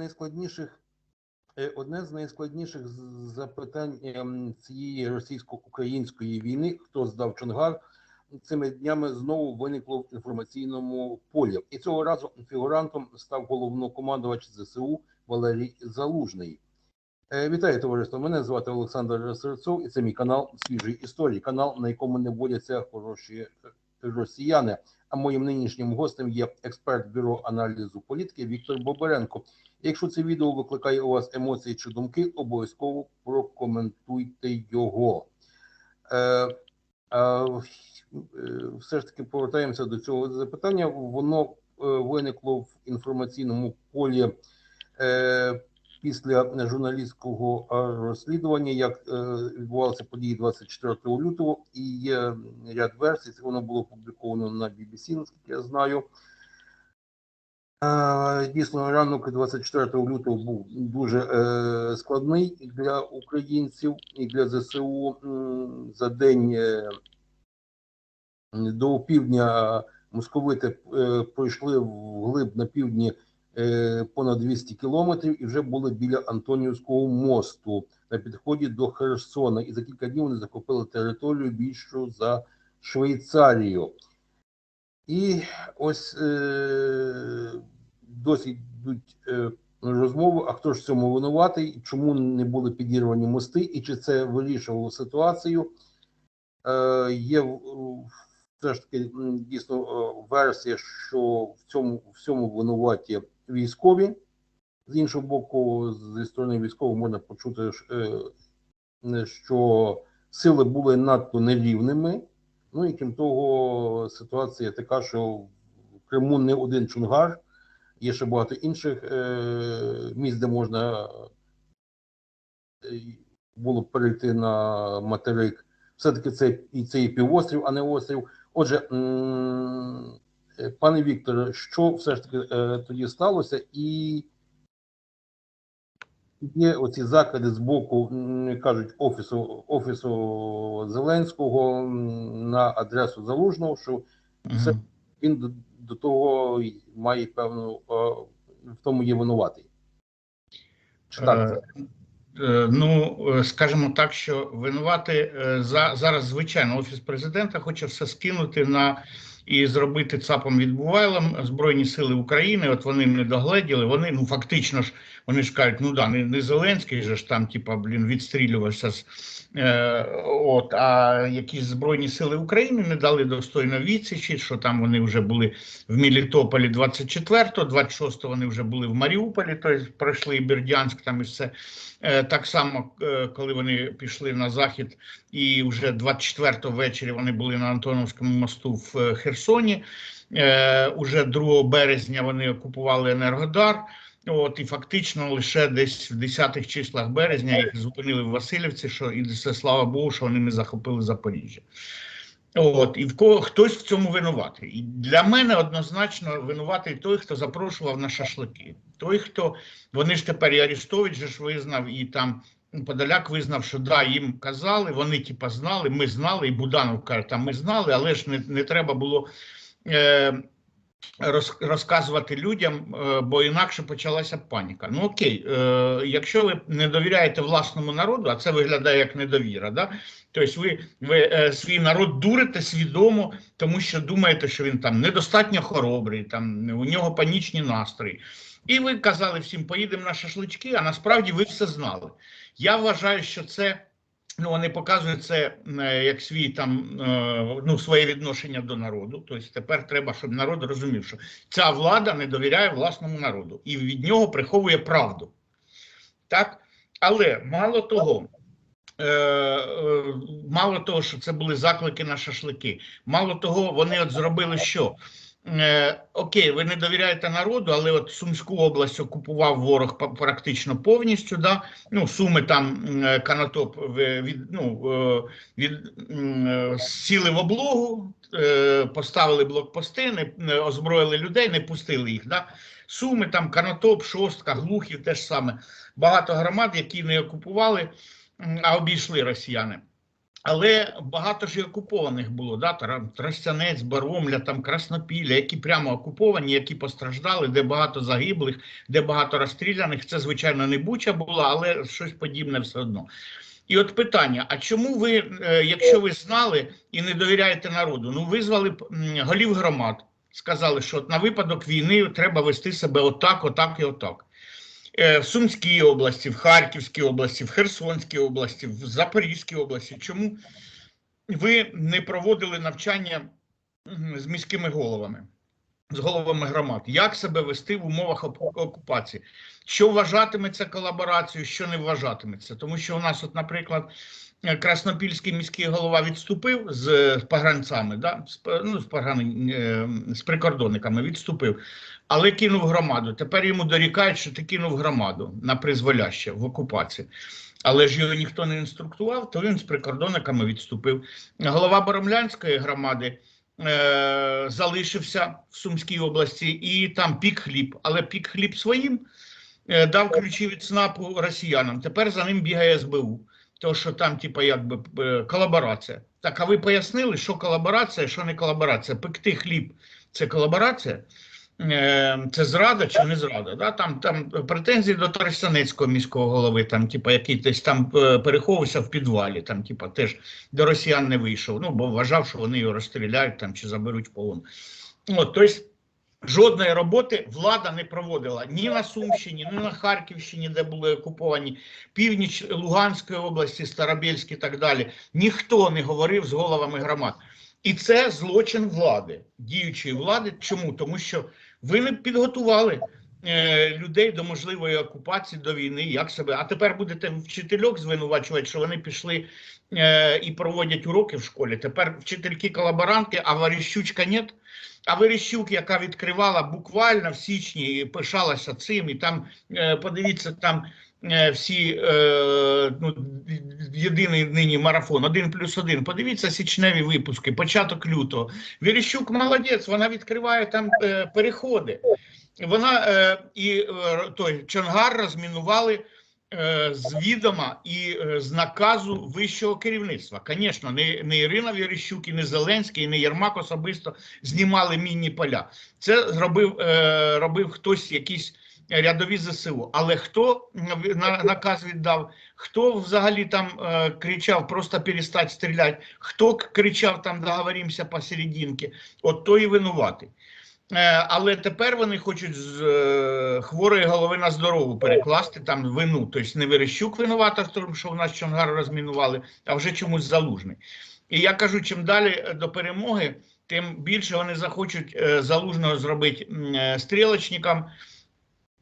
найскладніших е, одне з найскладніших запитань ем, цієї російсько-української війни, хто здав Чонгар, цими днями знову виникло в інформаційному полі. І цього разу фігурантом став головнокомандувач ЗСУ Валерій Залужний. Е, Вітаю, товариство. Мене звати Олександр Серцов, і це мій канал Свіжі історії, канал, на якому не водяться хороші е, росіяни. А моїм нинішнім гостем є експерт бюро аналізу політики Віктор Бобаренко. Якщо це відео викликає у вас емоції чи думки, обов'язково прокоментуйте його. Е, е, все ж таки повертаємося до цього запитання. Воно е, виникло в інформаційному полі е, після журналістського розслідування, як е, відбувалися події 24 лютого, і є ряд версій. Це воно було опубліковано на BBC, наскільки я знаю. Дійсно, ранок 24 лютого був дуже е, складний для українців і для ЗСУ. За день е, до півдня московити е, пройшли вглиб на півдні понад 200 кілометрів і вже були біля Антонівського мосту на підході до Херсона. І за кілька днів вони захопили територію більшу за Швейцарію. І ось е, досі йдуть е, розмови, а хто ж в цьому винуватий, чому не були підірвані мости, і чи це вирішувало ситуацію. Е, є все ж таки дійсно е, версія, що в цьому в цьому винуваті військові. З іншого боку, зі сторони військових можна почути, е, що сили були надто нерівними. Ну і крім того, ситуація така, що в Криму не один чунгар, є ще багато інших е, місць, де можна е, було б перейти на материк. Все-таки це і це і півострів, а не острів. Отже, е, пане Вікторе, що все ж таки е, тоді сталося, і є оці закиди з боку, кажуть, офісу офісу Зеленського на адресу Залужного, що Це- він до, до того має певну е, в тому є винуватий. Чи так? Е, Ну, е, скажімо так, що винувати е, за зараз, звичайно, офіс президента хоче все скинути на і зробити ЦАПом відбувайлом Збройні Сили України. От вони не догледіли. Вони ну фактично ж вони ж кажуть, ну да, не, не Зеленський же ж там, типа, блін, відстрілювався з е, от, а якісь збройні сили України не дали достойно відсічі, що там вони вже були в Мелітополі 24-го, 26-го вони вже були в Маріуполі, тобто пройшли і Бердянськ там і все. Е, Так само, е, коли вони пішли на захід, і вже 24-го ввечері вони були на Антоновському мосту в е, Херсоні. Е, Уже 2 березня вони окупували Енергодар. От і фактично лише десь в 10-х числах березня їх зупинили в Васильівці, що і це слава Богу, що вони не захопили Запоріжжя. От, і в кого хтось в цьому винуватий. І для мене однозначно винуватий той, хто запрошував на шашлики. Той, хто вони ж тепер і Арестович же ж визнав, і там Подоляк визнав, що да, їм казали, вони типа знали, ми знали, і Буданов каже, там ми знали, але ж не, не треба було. Е, роз, розказувати людям, е, бо інакше почалася паніка. Ну окей, е, якщо ви не довіряєте власному народу, а це виглядає як недовіра, да? тобто ви, ви е, свій народ дурите свідомо, тому що думаєте, що він там недостатньо хоробрий, там у нього панічні настрої. І ви казали всім, поїдемо на шашлички, а насправді ви все знали. Я вважаю, що це. Ну, вони показують це е, як свій там е, ну своє відношення до народу. Тобто тепер треба, щоб народ розумів, що ця влада не довіряє власному народу і від нього приховує правду. Так? Але мало того, е, мало того, що це були заклики на шашлики, мало того, вони от зробили що? Е, окей, ви не довіряєте народу, але от Сумську область окупував ворог практично повністю. Да? Ну, Суми там е, Канатоп від, ну, е, від, е, сіли в облогу, поставили блокпости, не, озброїли людей, не пустили їх. Да? Суми, там Канатоп, Шостка, Глухів, те ж саме. Багато громад, які не окупували, а обійшли росіяни. Але багато ж і окупованих було, да? Тростянець, Баромля, там Краснопілля, які прямо окуповані, які постраждали, де багато загиблих, де багато розстріляних. Це, звичайно, не Буча була, але щось подібне все одно. І от питання: а чому ви, е, якщо ви знали і не довіряєте народу, ну визвали голів громад, сказали, що на випадок війни треба вести себе отак, отак і отак. Е, В Сумській області, в Харківській області, в Херсонській області, в Запорізькій області. Чому ви не проводили навчання з міськими головами, з головами громад? Як себе вести в умовах окупації? Що вважатиметься колаборацією, що не вважатиметься? Тому що у нас, от, наприклад, Краснопільський міський голова відступив з погранцями, да? з, ну, з, поган... е, з прикордонниками відступив, але кинув громаду. Тепер йому дорікають, що ти кинув громаду на призволяще в окупації. Але ж його ніхто не інструктував, то він з прикордонниками відступив. Голова Боромлянської громади е, залишився в Сумській області, і там пік хліб, але пік хліб своїм е, дав ключі від СНАПу росіянам. Тепер за ним бігає СБУ. То, що там, типа, якби е, колаборація. Так, а ви пояснили, що колаборація, що не колаборація? Пекти хліб це колаборація, Е, це зрада чи не зрада? Да? Там, там претензії до Тарасянецького міського голови, там, типа, який десь там е, переховувався в підвалі, там, типа, теж до росіян не вийшов. Ну, бо вважав, що вони його розстріляють там чи заберуть полон. От, тобто, Жодної роботи влада не проводила ні на Сумщині, ні на Харківщині, де були окуповані північ Луганської області, Старобільськ і так далі. Ніхто не говорив з головами громад. І це злочин влади, діючої влади. Чому? Тому що ви не підготували е, людей до можливої окупації, до війни, як себе. А тепер будете вчительок звинувачувати, що вони пішли е, і проводять уроки в школі. Тепер вчительки колаборанти, а Варіщучка нет. А Верещук, яка відкривала буквально в січні, і пишалася цим, і там е, подивіться, там е, всі е, ну, єдиний нині марафон, один плюс один. Подивіться січневі випуски, початок лютого. Верещук молодець, вона відкриває там переходи. Вона і той Чонгар розмінували з відома і е, з наказу вищого керівництва. Звісно, не, не Ірина Верещук, і не Зеленський, і не Єрмак особисто знімали мінні поля. Це зробив е, робив хтось, якийсь рядові ЗСУ. Але хто на, наказ віддав, хто взагалі там е, кричав просто перестать стріляти, хто кричав там договоримося посерединки, от той і винуватий. Е, Але тепер вони хочуть з е, хворої голови на здорову перекласти там вину. Тобто не Верещук винувата в тому, що в нас Чонгар розмінували, а вже чомусь залужний. І я кажу, чим далі е, до перемоги, тим більше вони захочуть залужного зробити м, стрілочником.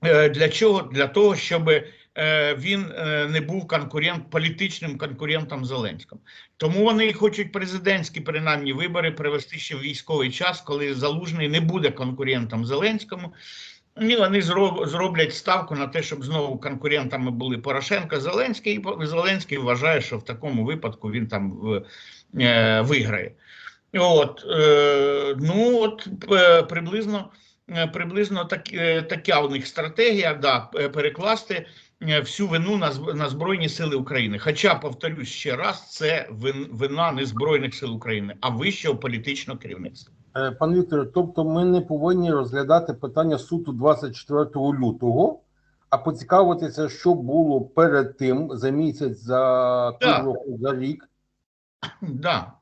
Е, Для чого? Для того, щоб е, він е, не був конкурент, політичним конкурентом Зеленського. Тому вони хочуть президентські принаймні вибори привести ще в військовий час, коли Залужний не буде конкурентом Зеленському. І вони зроблять ставку на те, щоб знову конкурентами були Порошенко, Зеленський. І Зеленський вважає, що в такому випадку він там е, виграє. От, е, ну от е, приблизно, е, приблизно так, е, така у них стратегія, да, е, перекласти е, всю вину на, на Збройні Сили України. Хоча, повторюсь ще раз, це вин- вина не Збройних сил України, а вищого політичного керівництва. Е, Пан Віктор, тобто ми не повинні розглядати питання суду 24 лютого, а поцікавитися, що було перед тим за місяць, за півроку, за рік. Да.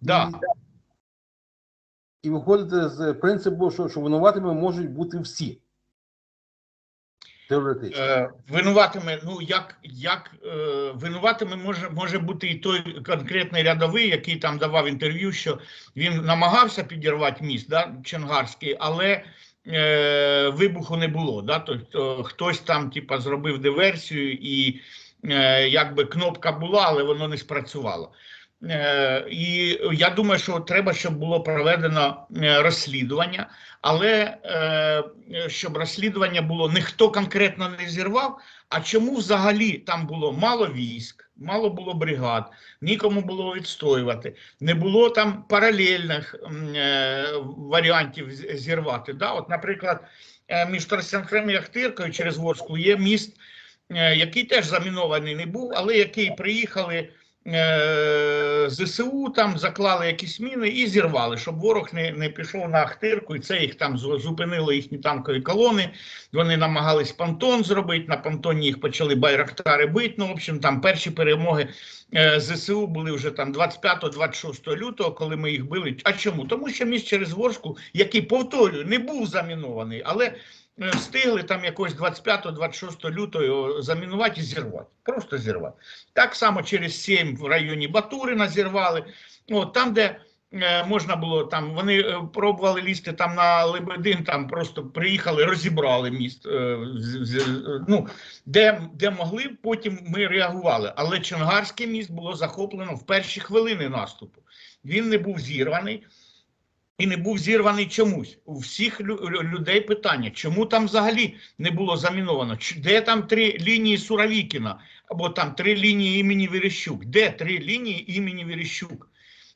Да. І виходити з принципу, що, що винуватими можуть бути всі. Теоретично. Е, винуватими, ну як, як е, винуватими може, може бути і той конкретний рядовий, який там давав інтерв'ю, що він намагався підірвати міст, да, Чонгарський, але е, вибуху не було. Да, тобто хтось там типа, зробив диверсію, і е, якби кнопка була, але воно не спрацювало. Е, і я думаю, що треба, щоб було проведено е, розслідування, але е, щоб розслідування було не хто конкретно не зірвав, а чому взагалі там було мало військ, мало було бригад, нікому було відстоювати, не було там паралельних варіантів зірвати. Да? От, наприклад, між Тростянцем і Ахтиркою через Ворску є міст, який теж замінований не був, але який приїхали е, ЗСУ там заклали якісь міни і зірвали, щоб ворог не, не пішов на Ахтирку, і це їх там зу- зупинило їхні танкові колони. Вони намагались понтон зробити. На понтоні їх почали байрактари бити. Ну, в общем, там перші перемоги е, ЗСУ були вже там 25-26 лютого, коли ми їх били. А чому? Тому що міст через Ворску, який повторюю, не був замінований, але встигли там якось 25-26 лютого замінувати і зірвати. Просто зірвати. Так само через 7 в районі Батурина зірвали. От, там, де е, можна було, там вони е, пробували лізти там на Лебедин, там просто приїхали, розібрали міст. е, ну, де, де могли, потім ми реагували. Але Чонгарське міст було захоплено в перші хвилини наступу. Він не був зірваний. І не був зірваний чомусь. У всіх лю- лю- людей питання, чому там взагалі не було заміновано? Де там три лінії Суровікіна? Або там три лінії імені Верещук? Де три лінії імені Верещук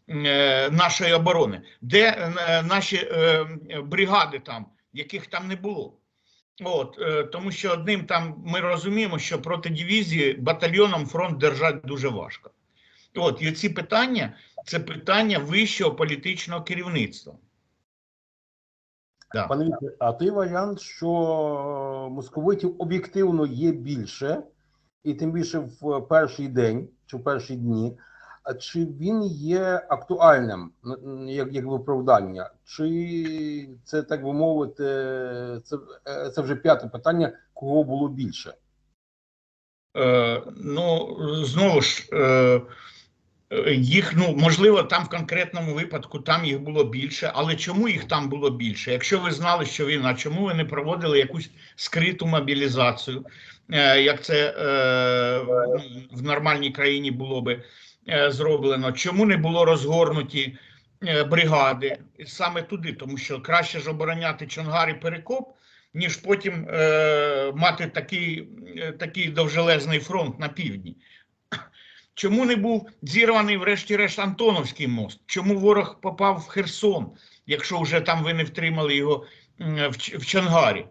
е, нашої оборони? Де е, наші е, бригади там, яких там не було? От, тому що одним там ми розуміємо, що проти дивізії батальйоном фронт держати дуже важко. От, і ці питання це питання вищого політичного керівництва. Да. Пане Вікторе, а той варіант, що московитів об'єктивно є більше, і тим більше в перший день чи в перші дні. А чи він є актуальним як, як виправдання? Чи це так би мовити, це, е, це вже п'яте питання, кого було більше? Е, ну, знову ж, е, е, їх, ну, можливо, там в конкретному випадку там їх було більше, але чому їх там було більше? Якщо ви знали, що війна, чому ви не проводили якусь скриту мобілізацію, е, як це е, в- нормальній країні було би е, зроблено? Чому не було розгорнуті бригади саме туди? Тому що краще ж обороняти Чонгар і Перекоп, ніж потім мати такий, такий довжелезний фронт на півдні. Чому не був зірваний, врешті-решт, Антоновський мост? Чому ворог попав в Херсон, якщо вже там ви не втримали його в, Чангарі?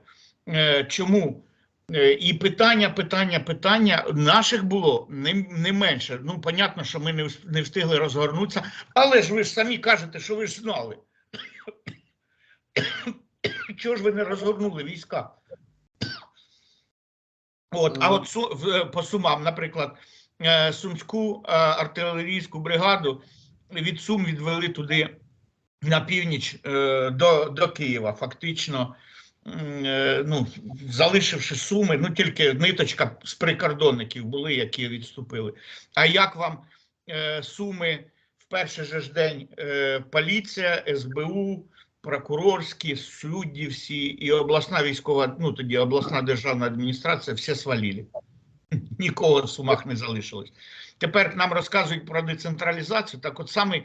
Е, чому? Е, І питання, питання, питання наших було не, не менше. Ну, понятно, що ми не, не встигли розгорнутися, але ж ви ж самі кажете, що ви ж знали. Чого ж ви не розгорнули війська? От, а от по сумам, наприклад, е, Сумську е, артилерійську бригаду від Сум відвели туди на північ е, до, до Києва, фактично. е, Ну, залишивши суми, ну тільки ниточка з прикордонників були, які відступили. А як вам е, суми в перший же ж день е, поліція, СБУ, прокурорські, судді всі і обласна військова, ну тоді обласна державна адміністрація все свалили. Нікого в сумах не залишилось. Тепер нам розказують про децентралізацію. Так, от самий,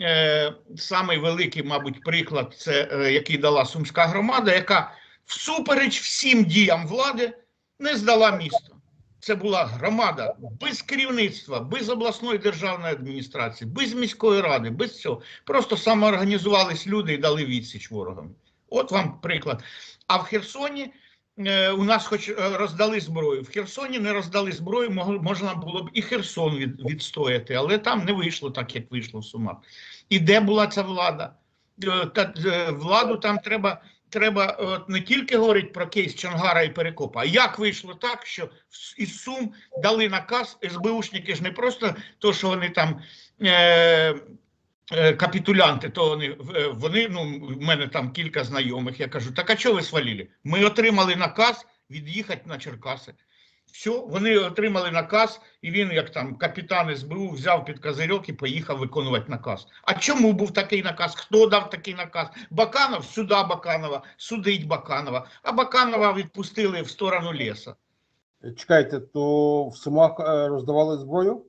е, самий великий, мабуть, приклад, це е, який дала сумська громада, яка всупереч всім діям влади не здала місто. Це була громада без керівництва, без обласної державної адміністрації, без міської ради, без цього. Просто самоорганізувались люди і дали відсіч ворогам. От вам приклад. А в Херсоні у нас хоч е, роздали зброю. В Херсоні не роздали зброю, можна було б і Херсон від, відстояти, але там не вийшло так, як вийшло в Сумах. І де була ця влада? Е, Та, е, владу там треба. Треба от, не тільки говорити про кейс Чонгара і Перекопа, а як вийшло так, що із Сум дали наказ, СБУшники ж не просто то, що вони там е, е, капітулянти, то вони, е, вони, ну, в мене там кілька знайомих, я кажу, так а чого ви свалили? Ми отримали наказ від'їхати на Черкаси. Все, вони отримали наказ, і він, як там капітан СБУ, взяв під козирьок і поїхав виконувати наказ. А чому був такий наказ? Хто дав такий наказ? Баканов сюди Баканова, судить Баканова, а Баканова відпустили в сторону лісу. Чекайте, то в Сумах е, роздавали зброю?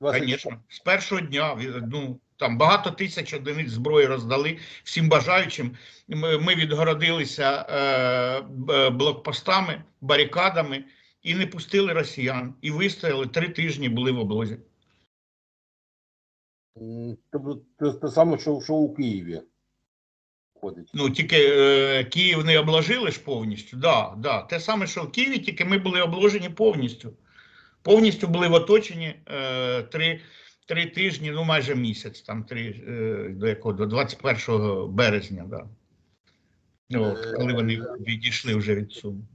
Звісно, з першого дня ну, там багато тисяч одиниць зброї роздали всім бажаючим. Ми, ми відгородилися е, блокпостами, барикадами і не пустили росіян. І вистояли три тижні були в облозі. Тобто те, те саме, що, що у Києві ходить. Ну тільки е, Київ не обложили ж повністю. Да, да. Те саме, що в Києві, тільки ми були обложені повністю. Повністю були в оточенні е, три, три тижні, ну майже місяць, там три е, до якого до 21 березня, да. От, коли вони відійшли вже від Суму.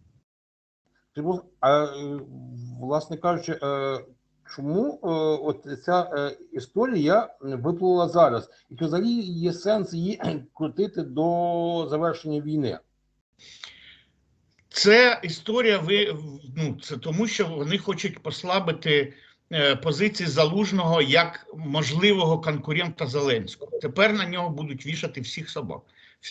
Типу, А е, власне кажучи, е, чому е, от ця е, історія виплила зараз? І чи взагалі є сенс її крутити до завершення війни? Це історія. Ви ну це тому, що вони хочуть послабити е, позиції залужного як можливого конкурента Зеленського. Тепер на нього будуть вішати всіх собак.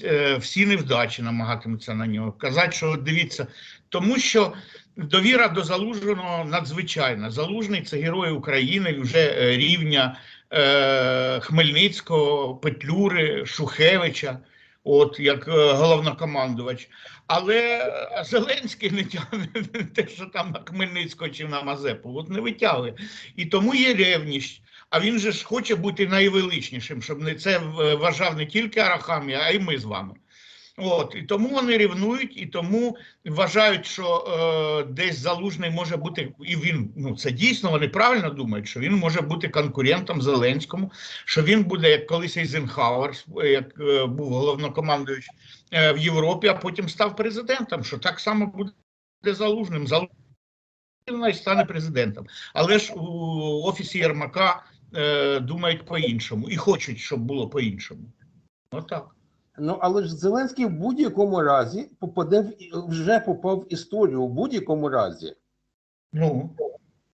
Е, Всі невдачі намагатимуться на нього казати, що дивіться, тому що довіра до залужного надзвичайна. Залужний це герой України вже е, рівня е, Хмельницького, Петлюри, Шухевича, от як е, головнокомандувач. Але е, Зеленський не тягне те, що там на Хмельницького чи на Мазепу, от не витягли. І тому є ревність. А він же ж хоче бути найвеличнішим, щоб не це е, вважав не тільки Арахамія, а й ми з вами. От і тому вони рівнують, і тому вважають, що е, десь залужний може бути, і він ну це дійсно вони правильно думають, що він може бути конкурентом Зеленському, що він буде як колись Eisenhower, як е, був головнокомандуючий е, в Європі, а потім став президентом. Що так само буде залужним. Залужний стане президентом. Але ж у офісі Єрмака е, думають по-іншому і хочуть, щоб було по-іншому. Отак. Ну але ж Зеленський в будь-якому разі попаде вже попав в історію в будь-якому разі. Ну,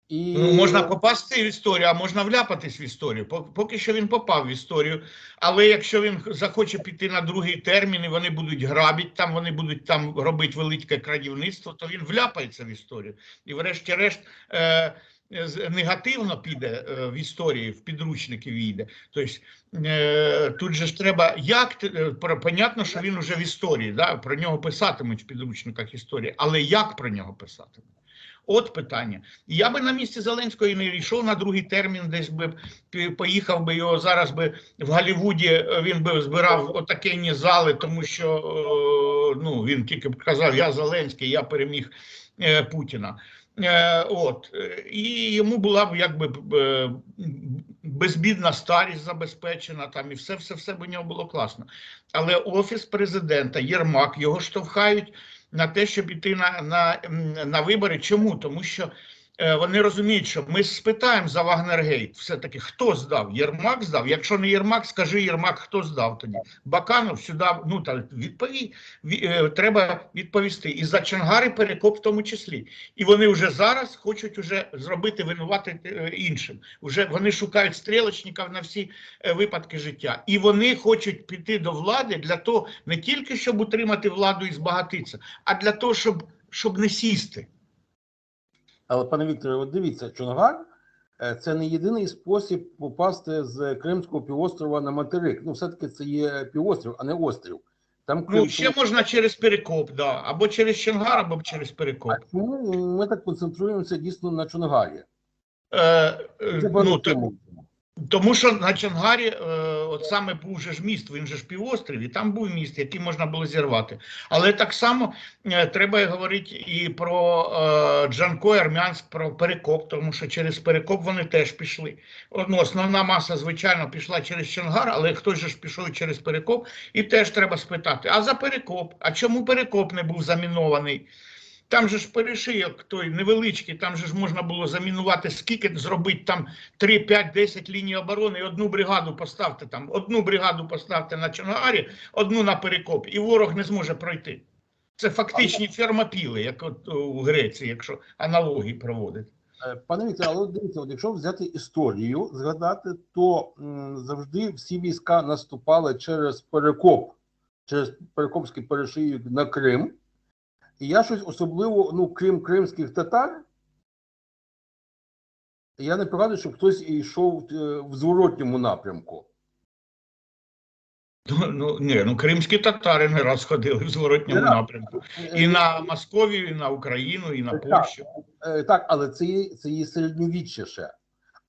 І Ну, можна попасти в історію, а можна вляпатись в історію. Поки що він попав в історію. Але якщо він захоче піти на другий термін, і вони будуть грабити там, вони будуть там робити велике крадівництво, то він вляпається в історію. І, врешті-решт, е, негативно піде е, в історії, в підручники війде. Тобто е, тут же ж треба, як е, понятно, що він вже в історії, да? про нього писатимуть в підручниках історії, але як про нього писатимуть? От питання. Я би на місці Зеленського і не йшов на другий термін, десь би поїхав би його зараз би в Голлівуді, е, він би збирав отакені зали, тому що е, ну, він тільки б казав, я Зеленський, я переміг е, Путіна. Е, От е, і йому була б якби безбідна старість забезпечена, там і все, все, все б нього було класно. Але офіс президента, Єрмак, його штовхають на те, щоб іти на, на, на вибори. Чому? Тому що вони розуміють, що ми спитаємо за Вагнергейт. Все-таки хто здав? Єрмак здав. Якщо не Єрмак, скажи Єрмак, хто здав тоді. Баканов сюди, ну та відповідь е, треба відповісти. І за Чангари перекоп в тому числі. І вони вже зараз хочуть уже зробити винувати е, іншим. Уже вони шукають стрілочників на всі е, випадки життя. І вони хочуть піти до влади для того, не тільки щоб утримати владу і збагатитися, а для того, щоб, щоб не сісти. Але, пане Вікторе, от дивіться, Чонгар е, це не єдиний спосіб попасти з Кримського півострова на материк. Ну, все-таки це є півострів, а не острів. Там Ну, ще можна через перекоп, да. або через Чонгар, або через перекоп. А чому ми так концентруємося дійсно на Чонгарі? Е, е, ну, цьому. Тому що на Чангарі, е, от саме був же ж міст, він же ж півострів, і там був міст, який можна було зірвати. Але так само е, треба говорити і про е, Джанко, Армянськ, про Перекоп, тому що через Перекоп вони теж пішли. Ну, основна маса, звичайно, пішла через Чангар, але хтось же ж пішов через Перекоп, і теж треба спитати: а за Перекоп? А чому Перекоп не був замінований? Там же ж перешийок той невеличкий, там же ж можна було замінувати скільки зробити там 3, 5, 10 ліній оборони, і одну бригаду поставте там, одну бригаду поставте на Чонгарі, одну на перекоп, і ворог не зможе пройти. Це фактичні фермопіли, як от у Греції, якщо аналогії проводити. Е, Пане Вікторе, але дивіться, от якщо взяти історію, згадати, то м, завжди всі війська наступали через Перекоп, через Перекопський перешийок на Крим. І я щось особливо, ну, крім кримських татар, я не пригадую, щоб хтось йшов е, в зворотньому напрямку. Ну, ну, ні, ну кримські татари не раз ходили в зворотньому Так. напрямку. І на Московію, і на Україну, і на. Польщу. Е, Так, але це є, це є середньовіччя ще.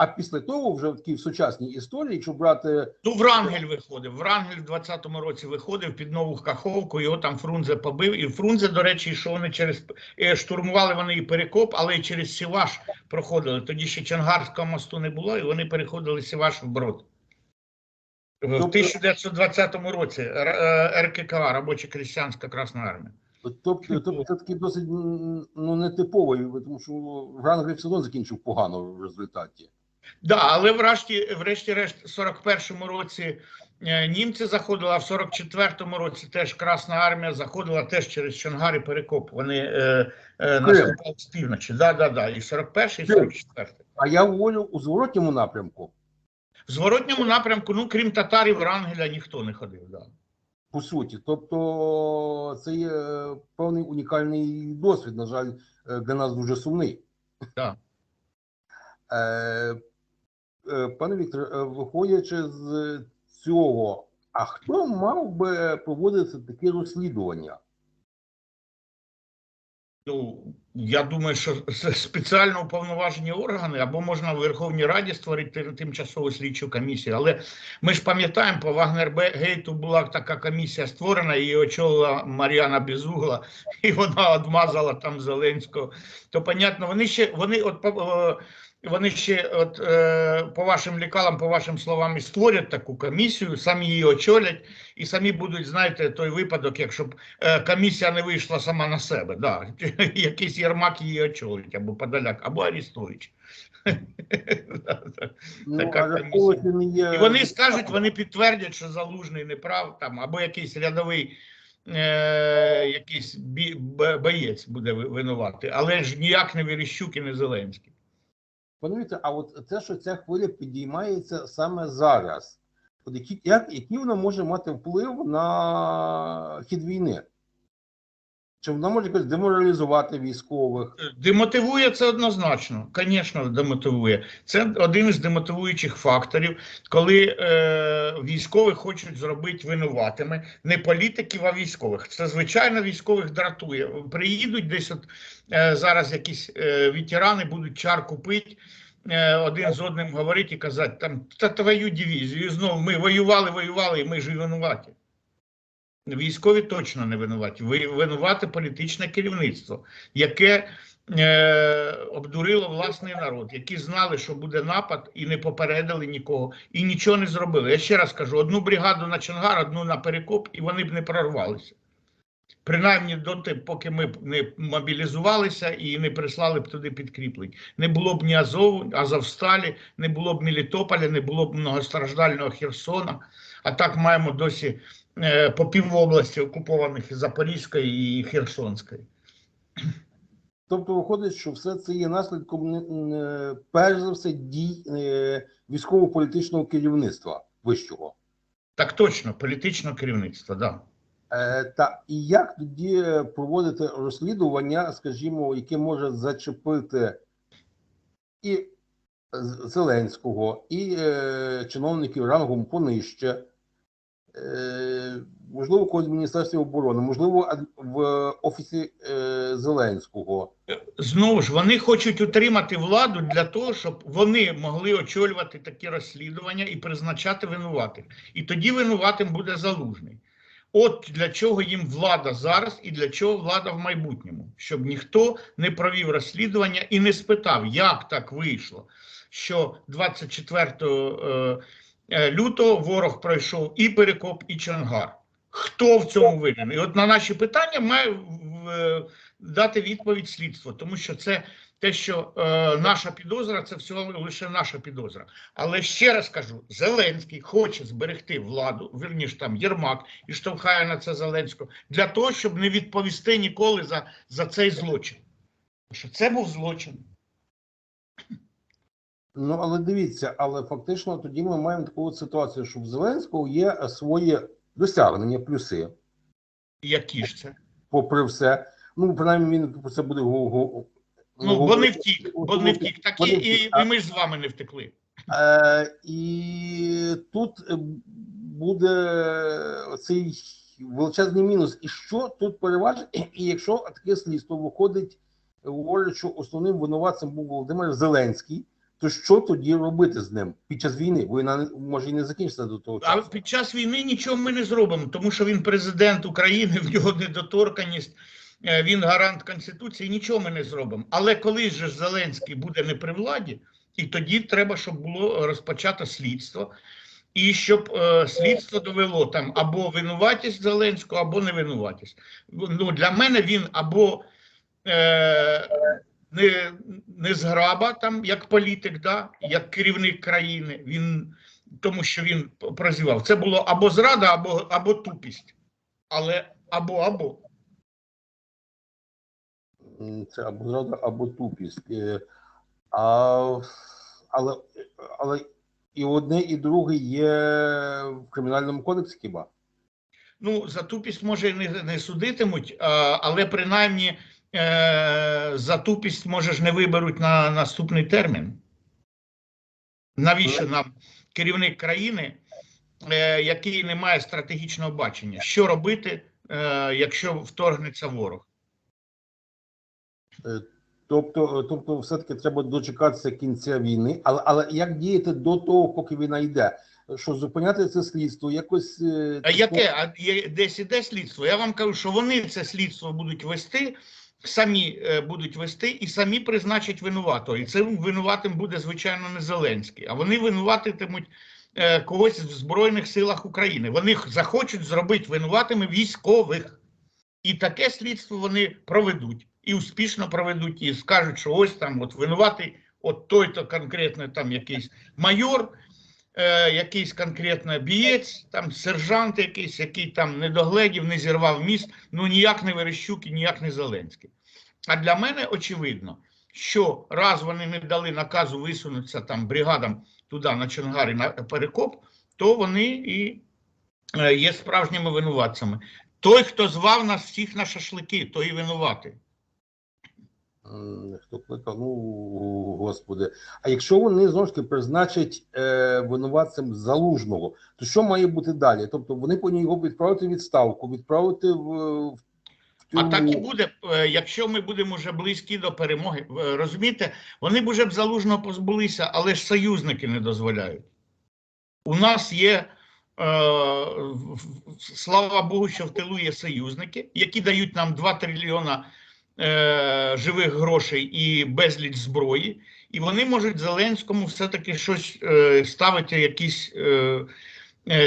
А після того, вже в такій сучасній історії, якщо брати Ну, Врангель виходив. Врангель в 20-му році виходив під нову Каховку, його там Фрунзе побив. І Фрунзе, до речі, що вони через е, штурмували вони і Перекоп, але й через Сіваш проходили. Тоді ще Чангарського мосту не було, і вони переходили Сіваш в Брод. В Тобто- 1920 році Р- е, РККА, робоча крістянська Красна Армія. Тобто, тобто це такий досить ну, нетиповий, тому що Врангель все одно закінчив погано в результаті. Да, але врешті, врешті-решт, в 41-му році е, німці заходили, а в 44-му році теж Красна армія заходила теж через Чонгар і Перекоп. Вони е, е, наступали з півночі. Да, да, да. І 41-й, і 44-й. А я говорю у зворотньому напрямку, В зворотньому напрямку, ну крім татарів, Врангеля ніхто не ходив. Да. по суті. Тобто це є е, певний унікальний досвід, на жаль, е, для нас дуже сумний. Да. Е, Пане Віктор, е, виходячи з цього, а хто мав би проводити такі розслідування? Ну, я думаю, що спеціально уповноважені органи, або можна в Верховній Раді створити тимчасову слідчу комісію. Але ми ж пам'ятаємо, по Вагнергейту була така комісія створена, її очолила Мар'яна Безугла, і вона одмазала там Зеленського. То понятно, вони ще вони от е, вони ще, от е, по вашим лікалам, по вашим словам, і створять таку комісію, самі її очолять, і самі будуть, знаєте, той випадок, якщо б е, комісія не вийшла сама на себе. Да. Якийсь Єрмак її очолить, або Подоляк, або да. Ну. І вони скажуть, вони підтвердять, що залужний не прав, там, або якийсь рядовий е, якийсь бі, боєць буде ви- винуватий, але ж ніяк не Верещук і не Зеленський. Пане а от те, що ця хвиля підіймається саме зараз, от які, як, який вона може мати вплив на хід війни? Чи вона може якось деморалізувати військових? Демотивує це однозначно, звісно, демотивує. Це один із демотивуючих факторів, коли е, військових хочуть зробити винуватими не політиків, а військових. Це звичайно військових дратує. Приїдуть десь от е, зараз якісь е, ветерани будуть чарку пити. е, Один з одним говорити і казати, там та твою дивізію, знову ми воювали, воювали, і ми ж винуваті. Військові точно не винуваті. Ви винувате політичне керівництво, яке е, обдурило власний народ, які знали, що буде напад, і не попередили нікого, і нічого не зробили. Я ще раз кажу: одну бригаду на Чонгар, одну на Перекоп, і вони б не прорвалися. Принаймні доти, поки ми б не мобілізувалися і не прислали б туди підкріплень. Не було б ні Азову, Азовсталі, не було б Мелітополя, не було б многостраждального Херсона. А так маємо досі по півобласті окупованих і Запорізької і Херсонської. Тобто виходить, що все це є наслідком не- перш за все дій е, військово-політичного керівництва вищого. Так точно, політичне керівництво, да. Е, та і як тоді проводити розслідування, скажімо, яке може зачепити і Зеленського, і е, чиновників рангом понижче, е, можливо, когось в Міністерстві оборони, можливо, в Офісі е, Зеленського. Знову ж вони хочуть утримати владу для того, щоб вони могли очолювати такі розслідування і призначати винуватих. І тоді винуватим буде залужний. От для чого їм влада зараз і для чого влада в майбутньому, щоб ніхто не провів розслідування і не спитав, як так вийшло, що 24 е, е, лютого ворог пройшов і Перекоп, і Чонгар. Хто в цьому винен? І от на наші питання має е, дати відповідь слідство, тому що це те, що е, наша підозра, це всього лише наша підозра. Але ще раз кажу: Зеленський хоче зберегти владу, вірніш там Єрмак і штовхає на це Зеленського для того, щоб не відповісти ніколи за, за цей злочин. Що це був злочин. Ну, але дивіться, але фактично тоді ми маємо таку ситуацію, що в Зеленського є е, свої досягнення, плюси, Які ж це? попри все. Ну, принаймні, він про це буде го- го- Ну, бо не втік, бо не втік. Так і, і, і ми ж з вами не втекли. Е, і тут е, буде цей величезний мінус. І що тут переважить? І якщо таке слідство виходить, говорить, що основним винуватцем був Володимир Зеленський, То що тоді робити з ним під час війни? Війна може і не закінчиться до того А під час війни нічого ми не зробимо, тому що він президент України, в нього недоторканість, е, він гарант Конституції, нічого ми не зробимо. Але коли ж Зеленський буде не при владі, і тоді треба, щоб було розпочато слідство, і щоб е, слідство довело там або винуватість Зеленського, або невинуватість. Ну, для мене він або е, не, не зграба, там, як політик, да, як керівник країни. Він тому що він прозівав. Це було або зрада, або, або тупість. Але або або. Це або зрада, або тупість. Е, А, але, але і одне, і друге є в кримінальному кодексі хіба? Ну, за тупість може і не, не судитимуть, але принаймні е, за тупість може ж не виберуть на наступний термін. Навіщо нам керівник країни, е, який не має стратегічного бачення? Що робити, е, якщо вторгнеться ворог? Тобто, тобто, все-таки треба дочекатися кінця війни. Але, але як діяти до того, поки війна йде? Що зупиняти це слідство, якось е, А яке? А є, десь іде слідство? Я вам кажу, що вони це слідство будуть вести, самі е, будуть вести і самі призначать винуватого. І цим винуватим буде, звичайно, не Зеленський. А вони винуватитимуть е, когось в Збройних силах України. Вони захочуть зробити винуватими військових. І таке слідство вони проведуть. І успішно проведуть, і скажуть, що ось там от винуватий, от той-то конкретно там якийсь майор, е, якийсь конкретно бієць, там сержант якийсь, який там не догледів, не зірвав міст, ну ніяк не Верещук і ніяк не Зеленський. А для мене очевидно, що раз вони не дали наказу висунутися там бригадам туди на Чонгарі на перекоп, то вони і е, є справжніми винуватцями. Той, хто звав нас всіх на шашлики, той і винуватий. Хто кликав, ну господи. А якщо вони знову ж таки призначать е, винуватцем залужного, то що має бути далі? Тобто вони повинні його відправити в відставку, відправити в, в А так і буде, е, якщо ми будемо вже близькі до перемоги. Розумієте, вони б уже б залужного позбулися, але ж союзники не дозволяють. У нас є, е, слава Богу, що в тилу є союзники, які дають нам 2 трильйона е, живих грошей і безліч зброї, і вони можуть Зеленському все-таки щось е, ставити, якісь е,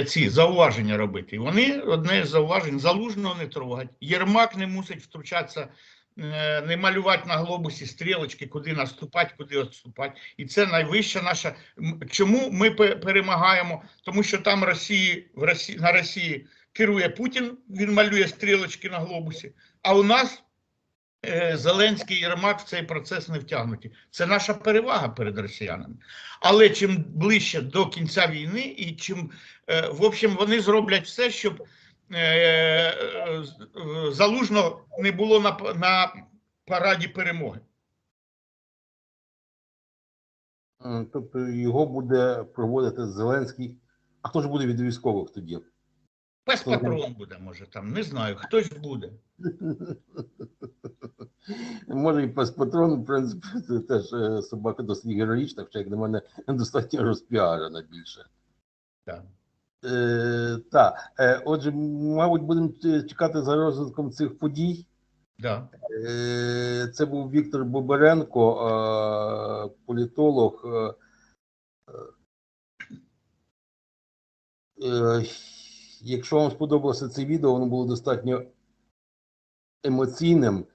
ці зауваження робити. Вони одне з зауважень залужного не трогать. Єрмак не мусить втручатися, не малювати на глобусі стрілочки, куди наступати, куди відступати. І це найвища наша. Чому ми перемагаємо? Тому що там Росії, в Росії на Росії керує Путін, він малює стрілочки на глобусі. А у нас Зеленський і Єрмак в цей процес не втягнуті. Це наша перевага перед росіянами. Але чим ближче до кінця війни, і чим е, в общем вони зроблять все, щоб е, е, е, залужно не було на, на параді перемоги. Тобто його буде проводити Зеленський. А хто ж буде від військових тоді? Пес патрон буде, може там, не знаю, хтось буде. Може, і пес патрон, в принципі, це теж е, собака досить героїчна, хоча як на мене достатньо розпіарена більше. Так. Е, так, е, отже, мабуть, будемо е, чекати за розвитком цих подій. Да. Е, Це був Віктор Боберенко, е, політолог. е, е, Якщо вам сподобалося це відео, воно було достатньо емоційним.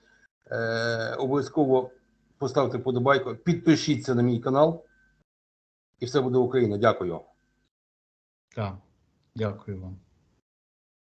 е, Обов'язково поставте подобайку, підпишіться на мій канал, і все буде Україна. Дякую. Так. Дякую вам.